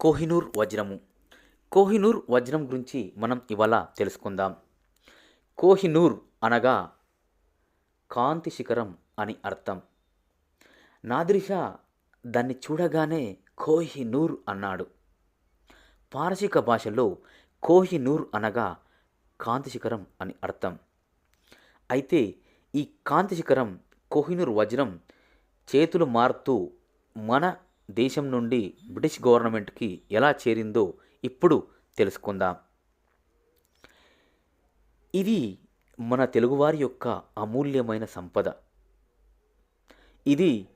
కోహినూర్ వజ్రము. కోహినూర్ వజ్రం గురించి మనం ఇవాళ తెలుసుకుందాం. కోహినూర్ అనగా కాంతి శిఖరం అని అర్థం. నాదిరిషా దాన్ని చూడగానే కోహినూర్ అన్నాడు. పారసీక భాషలో కోహినూర్ అనగా కాంతి శిఖరం అని అర్థం. అయితే ఈ కాంతి శిఖరం కోహినూర్ వజ్రం చేతులు మారుతూ మన దేశం నుండి బ్రిటిష్ గవర్నమెంట్కి ఎలా చేరిందో ఇప్పుడు తెలుసుకుందాం. ఇది మన తెలుగువారి యొక్క అమూల్యమైన సంపద. ఇది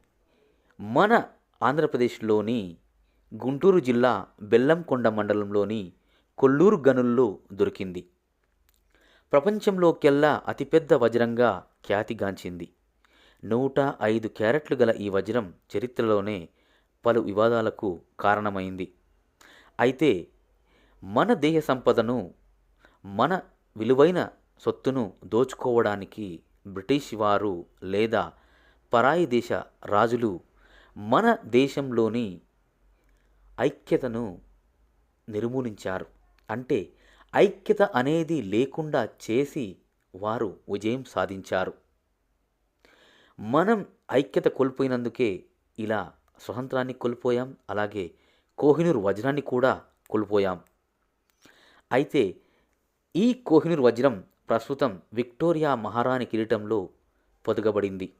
మన ఆంధ్రప్రదేశ్లోని గుంటూరు జిల్లా బెల్లంకొండ మండలంలోని కొల్లూరు గనుల్లో దొరికింది. ప్రపంచంలోకెల్లా అతిపెద్ద వజ్రంగా ఖ్యాతిగాంచింది. నూట ఐదు క్యారెట్లు గల ఈ వజ్రం చరిత్రలోనే పలు వివాదాలకు కారణమైంది. అయితే మన దేహ సంపదను మన విలువైన సొత్తును దోచుకోవడానికి బ్రిటిష్ వారు లేదా పరాయి దేశ రాజులు మన దేశంలోని ఐక్యతను నిర్మూలించారు. అంటే ఐక్యత అనేది లేకుండా చేసి వారు విజయం సాధించారు. మనం ఐక్యత కోల్పోయినందుకే ఇలా స్వతంత్రాన్ని కోల్పోయాం. అలాగే కోహినూర్ వజ్రాన్ని కూడా కోల్పోయాం. అయితే ఈ కోహినూర్ వజ్రం ప్రస్తుతం విక్టోరియా మహారాణి కిరీటంలో పొదగబడింది.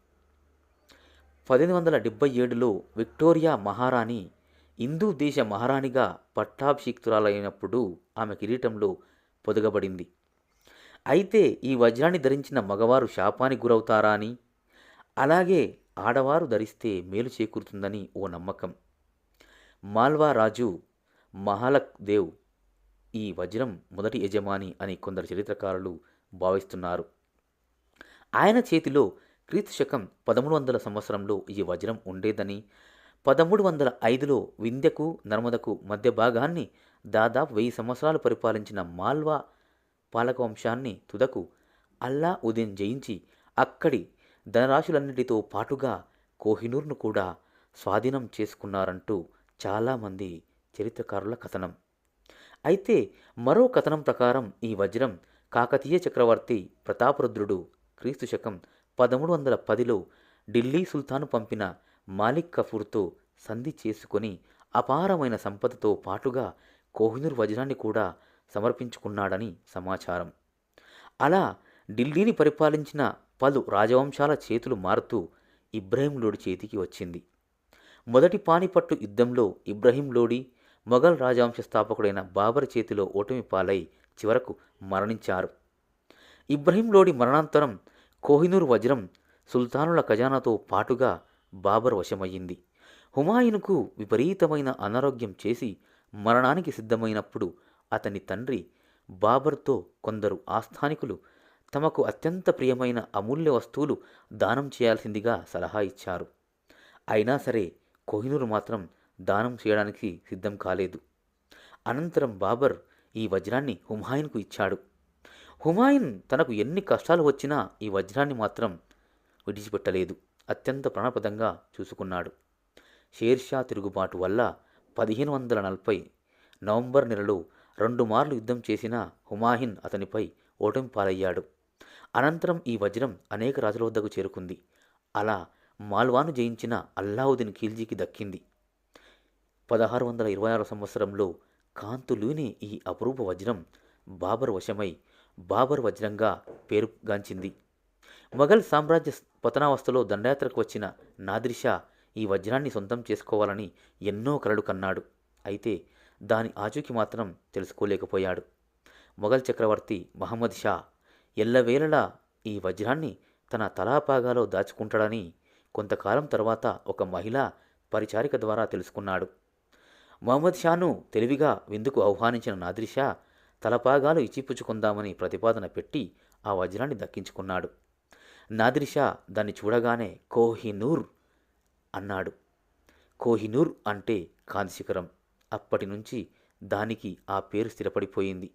పద్దెనిమిది వందల డెబ్బై ఏడులో విక్టోరియా మహారాణి హిందూ దేశ మహారాణిగా పట్టాభిషిక్తురాలైనప్పుడు ఆమె కిరీటంలో పొదగబడింది. అయితే ఈ వజ్రాన్ని ధరించిన మగవారు శాపానికి గురవుతారా అని? అలాగే ఆడవారు ధరిస్తే మేలు చేకూరుతుందని ఓ నమ్మకం. మాల్వా రాజు మహాలక్ దేవ్ ఈ వజ్రం మొదటి యజమాని అని కొందరు చరిత్రకారులు భావిస్తున్నారు. ఆయన చేతిలో క్రీస్తు శకం పదమూడు వందల సంవత్సరంలో ఈ వజ్రం ఉండేదని పదమూడు వందల ఐదులో వింధ్యకు నర్మదకు మధ్య భాగాన్ని దాదాపు వెయ్యి సంవత్సరాలు పరిపాలించిన మాల్వా పాలకవంశాన్ని తుదకు అల్లా ఉదయం జయించి అక్కడి ధనరాశులన్నిటితో పాటుగా కోహినూర్ను కూడా స్వాధీనం చేసుకున్నారంటూ చాలామంది చరిత్రకారుల కథనం. అయితే మరో కథనం ప్రకారం ఈ వజ్రం కాకతీయ చక్రవర్తి ప్రతాపరుద్రుడు క్రీస్తు శకం పదమూడు వందల పదిలో ఢిల్లీ సుల్తాను పంపిన మాలిక్ కఫూర్తో సంధి చేసుకొని అపారమైన సంపదతో పాటుగా కోహినూర్ వజ్రాన్ని కూడా సమర్పించుకున్నాడని సమాచారం. అలా ఢిల్లీని పరిపాలించిన పలు రాజవంశాల చేతులు మారుతూ ఇబ్రహీం లోడి చేతికి వచ్చింది. మొదటి పానిపట్టు యుద్ధంలో ఇబ్రహీం లోడి మొఘల్ రాజవంశ స్థాపకుడైన బాబర్ చేతిలో ఓటమి పాలై చివరకు మరణించారు. ఇబ్రహీం లోడి మరణాంతరం కోహినూర్ వజ్రం సుల్తానుల ఖజానాతో పాటుగా బాబర్ వశమయ్యింది. హుమాయున్కు విపరీతమైన అనారోగ్యం చేసి మరణానికి సిద్ధమైనప్పుడు అతని తండ్రి బాబర్తో కొందరు ఆస్థానికులు తమకు అత్యంత ప్రియమైన అమూల్య వస్తువులు దానం చేయాల్సిందిగా సలహా ఇచ్చారు. అయినా సరే కోహినూరు మాత్రం దానం చేయడానికి సిద్ధం కాలేదు. అనంతరం బాబర్ ఈ వజ్రాన్ని హుమాయున్కు ఇచ్చాడు. హుమాయున్ తనకు ఎన్ని కష్టాలు వచ్చినా ఈ వజ్రాన్ని మాత్రం విడిచిపెట్టలేదు. అత్యంత ప్రాణప్రదంగా చూసుకున్నాడు. షేర్షా తిరుగుబాటు వల్ల పదిహేను వందల నలభై నవంబర్ నెలలో రెండు మార్లు యుద్ధం చేసిన హుమాయూన్ అతనిపై ఓటమి పాలయ్యాడు అనంతరం ఈ వజ్రం అనేక రాజుల వద్దకు చేరుకుంది. అలా మాల్వాను జయించిన అల్లావుద్దీన్ ఖిల్జీకి దక్కింది. పదహారు వందల ఇరవై ఆరు సంవత్సరంలో కాంతులూని ఈ అపరూప వజ్రం బాబర్ వశమై బాబర్ వజ్రంగా పేరుగాంచింది. మొఘల్ సామ్రాజ్య పతనావస్థలో దండయాత్రకు వచ్చిన నాదిర్షా ఈ వజ్రాన్ని సొంతం చేసుకోవాలని ఎన్నో కలలు కన్నాడు. అయితే దాని ఆచూకి మాత్రం తెలుసుకోలేకపోయాడు. మొఘల్ చక్రవర్తి మహమ్మద్ షా ఎల్లవేళలా ఈ వజ్రాన్ని తన తలాపాగాలో దాచుకుంటాడని కొంతకాలం తర్వాత ఒక మహిళ పరిచారిక ద్వారా తెలుసుకున్నాడు. మహమ్మద్ షాను తెలివిగా విందుకు ఆహ్వానించిన నాదిర్షా తలపాగాలు ఇచ్చిపుచ్చుకుందామని ప్రతిపాదన పెట్టి ఆ వజ్రాన్ని దక్కించుకున్నాడు. నాదిర్షా దాన్ని చూడగానే కోహినూర్ అన్నాడు. కోహినూర్ అంటే కాంతిశిఖరం. అప్పటి నుంచి దానికి ఆ పేరు స్థిరపడిపోయింది.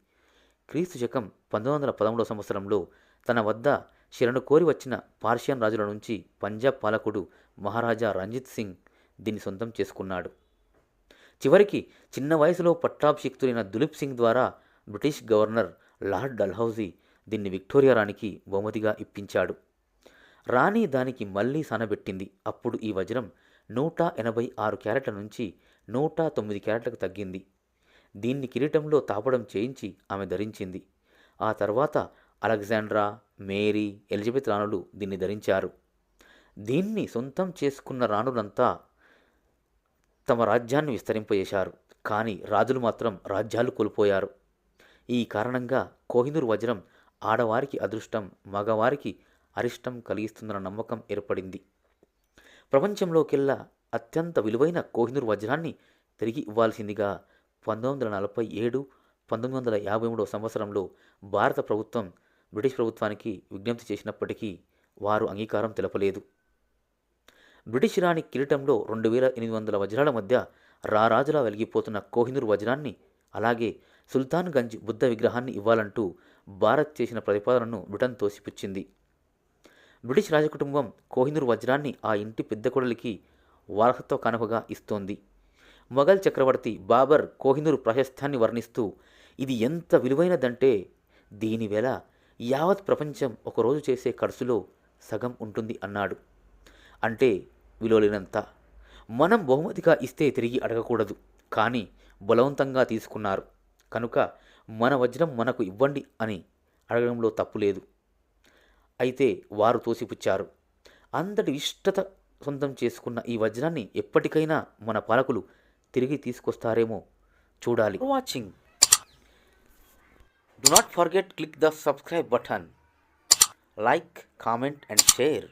క్రీస్తు శకం పంతొమ్మిది వందల పదమూడవ సంవత్సరంలో తన వద్ద శరణు కోరి వచ్చిన పార్షియన్ రాజుల నుంచి పంజాబ్ పాలకుడు మహారాజా రంజిత్ సింగ్ దీన్ని సొంతం చేసుకున్నాడు. చివరికి చిన్న వయసులో పట్టాభిషిక్తులైన దులీప్ సింగ్ ద్వారా బ్రిటిష్ గవర్నర్ లార్డ్ డల్హౌజీ దీన్ని విక్టోరియా రాణికి బహుమతిగా ఇప్పించాడు. రాణి దానికి మళ్ళీ సనబెట్టింది. అప్పుడు ఈ వజ్రం నూట ఎనభై ఆరు క్యారెట్ల నుంచి నూట తొమ్మిది క్యారెట్లకు తగ్గింది. దీన్ని కిరీటంలో తాపడం చేయించి ఆమె ధరించింది. ఆ తర్వాత అలెగ్జాండ్రా మేరీ ఎలిజబెత్ రాణులు దీన్ని ధరించారు. దీన్ని సొంతం చేసుకున్న రాణులంతా తమ రాజ్యాన్ని విస్తరింపజేశారు. కానీ రాజులు మాత్రం రాజ్యాలు కోల్పోయారు. ఈ కారణంగా కోహినూర్ వజ్రం ఆడవారికి అదృష్టం మగవారికి అరిష్టం కలిగిస్తుందన్న నమ్మకం ఏర్పడింది. ప్రపంచంలోకెల్లా అత్యంత విలువైన కోహినూర్ వజ్రాన్ని తిరిగి ఇవ్వాల్సిందిగా పంతొమ్మిది వందల నలభై ఏడు పంతొమ్మిది వందల యాభై మూడవ సంవత్సరంలో భారత ప్రభుత్వం బ్రిటిష్ ప్రభుత్వానికి విజ్ఞప్తి చేసినప్పటికీ వారు అంగీకారం తెలపలేదు. బ్రిటిష్ రాణి కిరీటంలో రెండు వేల ఎనిమిది వందల వజ్రాల మధ్య రారాజులా వెలిగిపోతున్న కోహినూర్ వజ్రాన్ని అలాగే సుల్తాన్ గంజ్ బుద్ధ విగ్రహాన్ని ఇవ్వాలంటూ భారత్ చేసిన ప్రతిపాదనను బ్రిటన్ తోసిపుచ్చింది. బ్రిటిష్ రాజకుటుంబం కోహినూర్ వజ్రాన్ని ఆ ఇంటి పెద్ద కొడలికి వారసత్వ కానుకగా ఇస్తోంది. మొఘల్ చక్రవర్తి బాబర్ కోహినూరు ప్రాశస్త్యాన్ని వర్ణిస్తూ ఇది ఎంత విలువైనదంటే దీనివేళ యావత్ ప్రపంచం ఒకరోజు చేసే ఖర్చులో సగం ఉంటుంది అన్నాడు. అంటే విలువలేనంత. మనం బహుమతిగా ఇస్తే తిరిగి అడగకూడదు కానీ బలవంతంగా తీసుకున్నారు. కనుక మన వజ్రం మనకు ఇవ్వండి అని అడగడంలో తప్పులేదు అయితే వారు తోసిపుచ్చారు. అంతటి ఇష్టత సొంతం చేసుకున్న ఈ వజ్రాన్ని ఎప్పటికైనా మన పాలకులు తిరిగి తీసుకొస్తారేమో చూడాలి. Watching do not forget click the subscribe button like comment and share